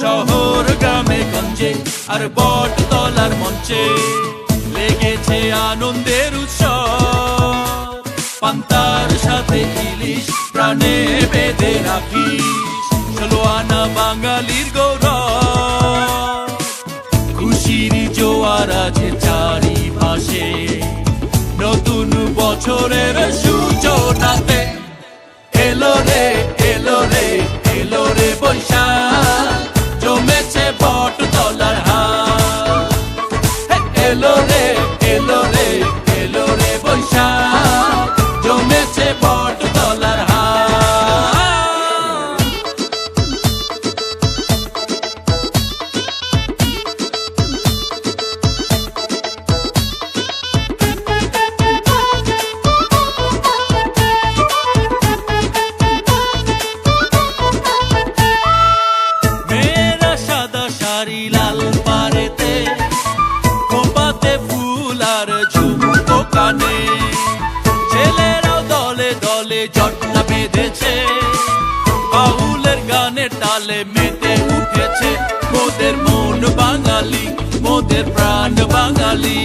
শহর গ্রামে গঞ্জে আর বট তলার মঞ্চে লেগেছে আনন্দের উৎসব। পান্তার সাথে ইলিশ, প্রাণে বেঁধে রাখিস। আনা বাঙালির গৌর নতুন বছরের দলে জটলা বেঁধেছে। বাউলের গানের তালে মেতে উঠেছে। মোদের মন বাঙালি মোদের প্রাণ বাঙালি।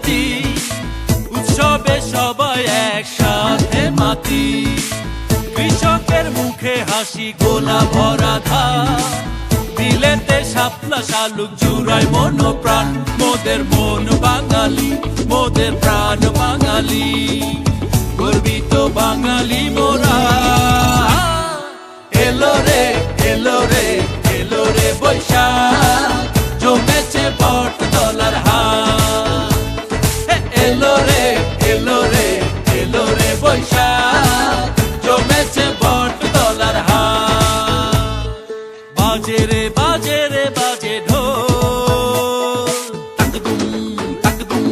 জাতি উৎসবে সবাই একসাথে মাতি কৃষকের মুখে হাসি গোলা ভরা ধা বিলেতে শাপলা শালুক, জুড়ায় মন প্রাণ মোদের মন বাঙালি, মোদের প্রাণ বাঙালি। গর্বিত বাঙালি মোরা বাজে রে বাজে রে, বাজে ঢোল। তাকদুম তাকদুম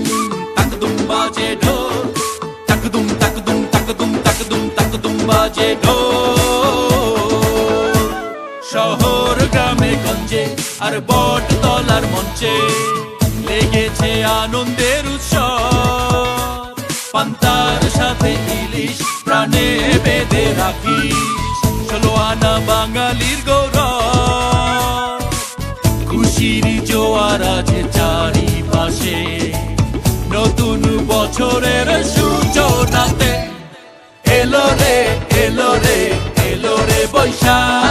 তাকদুম বাজে ঢোল। তাকদুম তাকদুম তাকদুম তাকদুম তাকদুম বাজে ঢোল। শহর গ্রামে গঞ্জে আর বট তলার মঞ্চে লেগেছে আনন্দের উৎসব। পান্তার সাথে ইলিশ, প্রাণে বেঁধে রাখিস। ষোলো আনা বাঙালির গৌরব আছে চারিপাশে। নতুন বছরের সূচনাতে। এলো রে এলো রে এলো রে বৈশাখ।